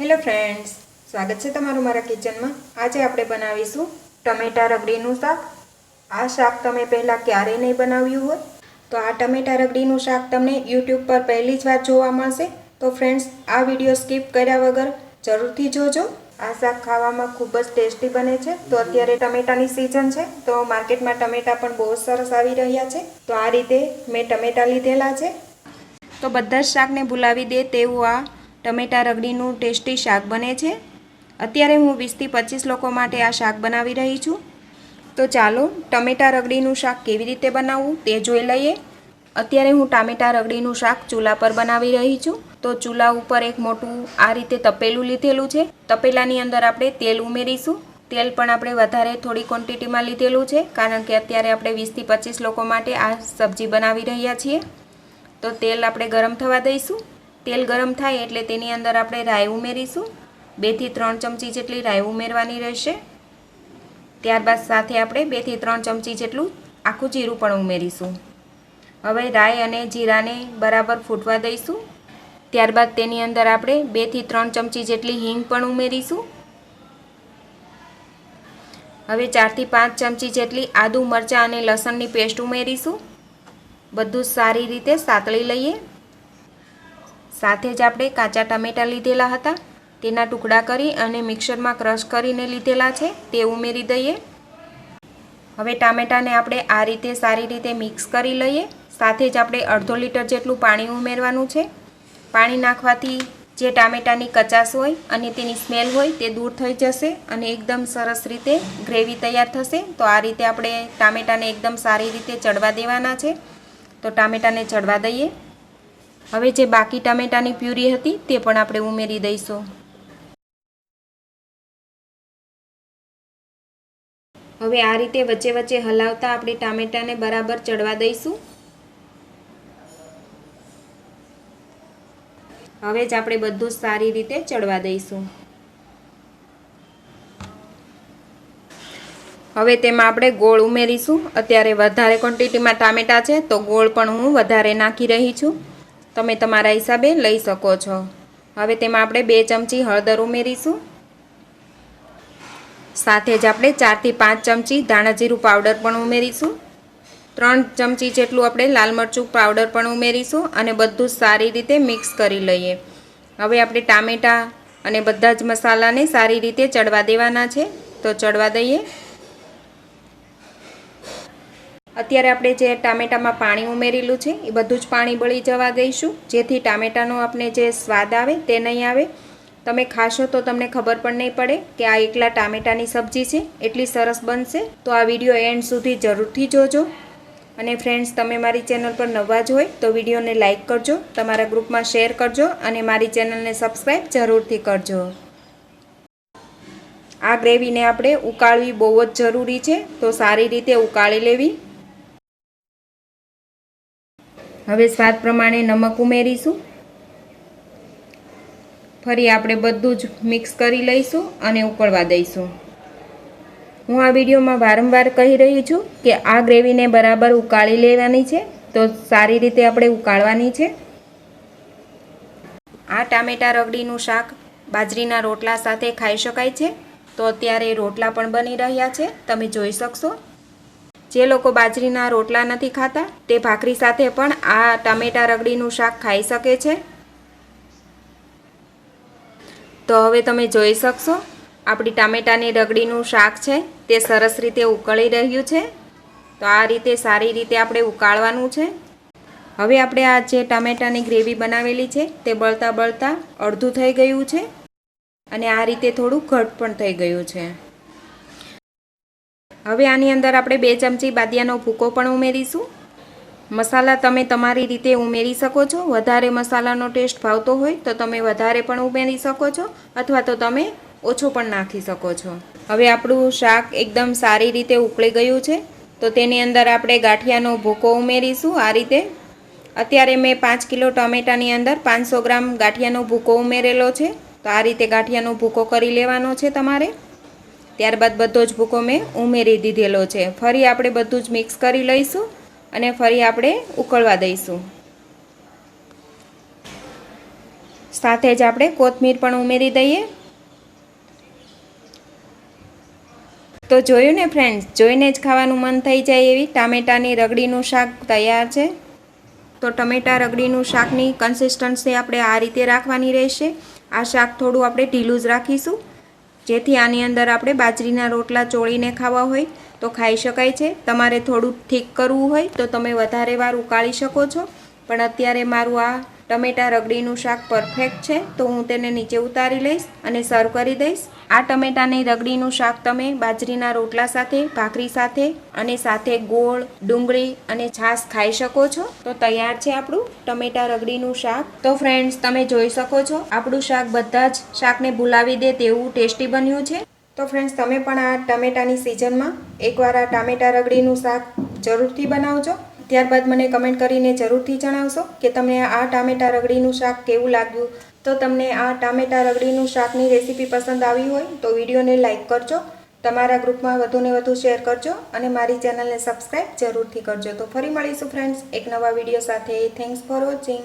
Hello friends સ્વાગત છે તમારું મારા કિચનમાં આજે આપણે બનાવીશું ટમેટા રગડીનું શાક. આ શાક તમે પહેલાં ક્યારેય નહીં બનાવ્યું હોય? તો આ ટમેટા રગડીનું શાક તમને યુટ્યુબ પર પહેલી જ વાર જોવા મળશે. તો ફ્રેન્ડ્સ આ વીડિયો સ્કીપ કર્યા વગર જરૂરથી જોજો. આ શાક ખાવામાં ખૂબ જ ટેસ્ટી બને છે. તો અત્યારે ટમેટાની સિઝન છે. તો માર્કેટમાં ટમેટા પણ બહુ સરસ આવી રહ્યા છે. તો આ રીતે મેં ટમેટા લીધેલા છે. તો બધા જ શાકને ભૂલાવી દે તેવું આ ટમેટા રગડીનું ટેસ્ટી શાક બને છે. અત્યારે હું વીસથી પચીસ લોકો માટે આ શાક બનાવી રહી છું. તો ચાલો, ટમેટા રગડીનું શાક કેવી રીતે બનાવવું તે જોઈ લઈએ. અત્યારે હું ટામેટા રગડીનું શાક ચૂલા પર બનાવી રહી છું. તો ચૂલા ઉપર એક મોટું આ રીતે તપેલું લીધેલું છે. તપેલાની અંદર આપણે તેલ ઉમેરીશું. તેલ પણ આપણે વધારે થોડી ક્વોન્ટિટીમાં લીધેલું છે, કારણ કે અત્યારે આપણે વીસથી પચીસ લોકો માટે આ સબ્જી બનાવી રહ્યા છીએ. તો તેલ આપણે ગરમ થવા દઈશું. તેલ ગરમ થાય એટલે તેની અંદર આપણે રાઈ ઉમેરીશું. બેથી ત્રણ ચમચી જેટલી રાઈ ઉમેરવાની રહેશે. ત્યારબાદ સાથે આપણે બેથી ત્રણ ચમચી જેટલું આખું જીરું પણ ઉમેરીશું. હવે રાઈ અને જીરાને બરાબર ફૂટવા દઈશું. ત્યારબાદ તેની અંદર આપણે બેથી ત્રણ ચમચી જેટલી હિંગ પણ ઉમેરીશું. હવે ચારથી પાંચ ચમચી જેટલી આદુ મરચાં અને લસણની પેસ્ટ ઉમેરીશું. બધું સારી રીતે સાતળી લઈએ. સાથે જ આપણે કાચા ટામેટાં લીધેલા હતા. તેના ટુકડા કરી અને મિક્સરમાં ક્રશ કરીને લીધેલા છે. તે ઉમેરી દઈએ. હવે ટામેટાને આપણે આ રીતે સારી રીતે મિક્સ કરી લઈએ. સાથે જ આપણે અડધો લીટર જેટલું પાણી ઉમેરવાનું છે. પાણી નાખવાથી જે ટામેટાની કચાશ હોય અને તેની સ્મેલ હોય તે દૂર થઈ જશે અને એકદમ સરસ રીતે ગ્રેવી તૈયાર થશે. તો આ રીતે આપણે ટામેટાને એકદમ સારી રીતે ચડવા દેવાના છે. તો ટામેટાને ચડવા દઈએ. હવે જે બાકી ટામેટાની પ્યુરી હતી તે પણ આપણે ઉમેરી દઈશું. હવે આ રીતે વચ્ચે વચ્ચે હલાવતા આપણે ટામેટાને બરાબર ચડવા દઈશું. હવે જ આપણે બધું સારી રીતે ચડવા દઈશું. હવે તેમાં આપણે ગોળ ઉમેરીશું. અત્યારે વધારે ક્વોન્ટિટીમાં ટામેટાં છે, તો ગોળ પણ હું વધારે નાખી રહી છું. તમે તમારા હિસાબે લઈ શકો છો. હવે તેમાં આપણે બે ચમચી હળદર ઉમેરીશું. સાથે જ આપણે ચારથી પાંચ ચમચી ધાણાજીરું પાવડર પણ ઉમેરીશું. ત્રણ ચમચી જેટલું આપણે લાલ મરચું પાવડર પણ ઉમેરીશું અને બધું સારી રીતે મિક્સ કરી લઈએ. હવે આપણે ટામેટાં અને બધા જ મસાલાને સારી રીતે ચડવા દેવાના છે. તો ચડવા દઈએ. અત્યારે આપણે જે ટામેટામાં પાણી ઉમેરેલું છે, એ બધું જ પાણી બળી જવા દઈશું. જેથી ટામેટાનો આપણે જે સ્વાદ આવે તે નહીં આવે. તમે ખાશો તો તમને ખબર પણ નહીં પડે કે આ એકલા ટામેટાની સબ્જી છે, એટલી સરસ બનશે. તો આ વીડિયો એન્ડ સુધી જરૂરથી જોજો. અને ફ્રેન્ડ્સ, તમે મારી ચેનલ પર નવા જ હોય તો વિડીયોને લાઇક કરજો, તમારા ગ્રુપમાં શેર કરજો અને મારી ચેનલને સબસ્ક્રાઈબ જરૂરથી કરજો. આ ગ્રેવીને આપણે ઉકાળવી બહુ જ જરૂરી છે, તો સારી રીતે ઉકાળી લેવી. હવે સ્વાદ પ્રમાણે નમક ઉમેરીશું. ફરી આપણે બધું જ મિક્સ કરી લઈશું અને ઉકળવા દઈશું. હું આ વિડીયોમાં વારંવાર કહી રહી છું કે આ ગ્રેવીને બરાબર ઉકાળી લેવાની છે, તો સારી રીતે આપણે ઉકાળવાની છે. આ ટામેટા રગડીનું શાક બાજરીના રોટલા સાથે ખાઈ શકાય છે, તો અત્યારે રોટલા પણ બની રહ્યા છે, તમે જોઈ શકશો. જે લોકો બાજરીના રોટલા નથી ખાતા, તે ભાખરી સાથે પણ આ ટામેટા રગડીનું શાક ખાઈ શકે છે. તો હવે તમે જોઈ શકશો, આપણી ટામેટાની રગડીનું શાક છે, તે સરસ રીતે ઉકળી રહ્યું છે. તો આ રીતે સારી રીતે આપણે ઉકાળવાનું છે. હવે આપણે આ જે ટામેટાની ગ્રેવી બનાવેલી છે, તે બળતા બળતા અડધું થઈ ગયું છે અને આ રીતે થોડું ઘટ પણ થઈ ગયું છે. હવે આની અંદર આપણે બે ચમચી બાદિયાનો ભૂકો પણ ઉમેરીશું. મસાલા તમે તમારી રીતે ઉમેરી શકો છો. વધારે મસાલાનો ટેસ્ટ ભાવતો હોય તો તમે વધારે પણ ઉમેરી શકો છો અથવા તો તમે ઓછો પણ નાખી શકો છો. હવે આપણું શાક એકદમ સારી રીતે ઉકળી ગયું છે. તો તેની અંદર આપણે ગાંઠિયાનો ભૂકો ઉમેરીશું. આ રીતે અત્યારે મેં પાંચ કિલો ટમેટાની અંદર પાંચસો ગ્રામ ગાંઠિયાનો ભૂકો ઉમેરેલો છે. તો આ રીતે ગાંઠિયાનો ભૂકો કરી લેવાનો છે તમારે. ત્યારબાદ બધો જ ભૂકો મેં ઉમેરી દીધેલો છે. ફરી આપણે બધું જ મિક્સ કરી લઈશું અને ફરી આપણે ઉકળવા દઈશું. સાથે જ આપણે કોથમીર પણ ઉમેરી દઈએ. તો જોયું ને ફ્રેન્ડ્સ જોઈને જ ખાવાનું મન થઈ જાય એવી ટામેટાની રગડીનું શાક તૈયાર છે. તો ટમેટા રગડીનું શાકની કન્સિસ્ટન્સી આપણે આ રીતે રાખવાની રહેશે. આ શાક થોડું આપણે ઢીલું જ રાખીશું. જેથી આની અંદર આપણે બાજરીના રોટલા ચોળીને ખાવા હોય તો ખાઈ શકાય છે. તમારે થોડું ઠીક કરવું હોય તો તમે વધારે વાર ઉકાળી શકો છો. પણ અત્યારે મારું આ ટમેટા રગડીનું શાક પરફેક્ટ છે, તો હું તેને નીચે ઉતારી લઈશ અને સર્વ કરી દઈશ. આ ટમેટાની રગડીનું શાક તમે બાજરીના રોટલા સાથે, ભાખરી સાથે અને સાથે ગોળ, ડુંગળી અને છાશ ખાઈ શકો છો. તો તૈયાર છે આપણું ટમેટા રગડીનું શાક. તો ફ્રેન્ડ્સ તમે જોઈ શકો છો, આપણું શાક બધા જ શાકને ભૂલાવી દે તેવું ટેસ્ટી બન્યું છે. તો ફ્રેન્ડ્સ તમે પણ આ ટમેટાની સિઝનમાં એકવાર આ ટામેટા રગડીનું શાક જરૂરથી બનાવજો. ત્યારબાદ મને કમેન્ટ કરીને જરૂરથી જણાવશો કે તમને આ ટામેટા રગડીનું શાક કેવું લાગ્યું. તો તમને આ ટામેટા રગડીનું શાકની રેસીપી પસંદ આવી હોય તો વિડીયોને લાઇક કરજો, તમારા ગ્રુપમાં વધુને વધુ શેર કરજો અને મારી ચેનલને સબસ્ક્રાઈબ જરૂરથી કરજો. તો ફરી મળીશું ફ્રેન્ડ્સ એક નવા વીડિયો સાથે. Thanks for watching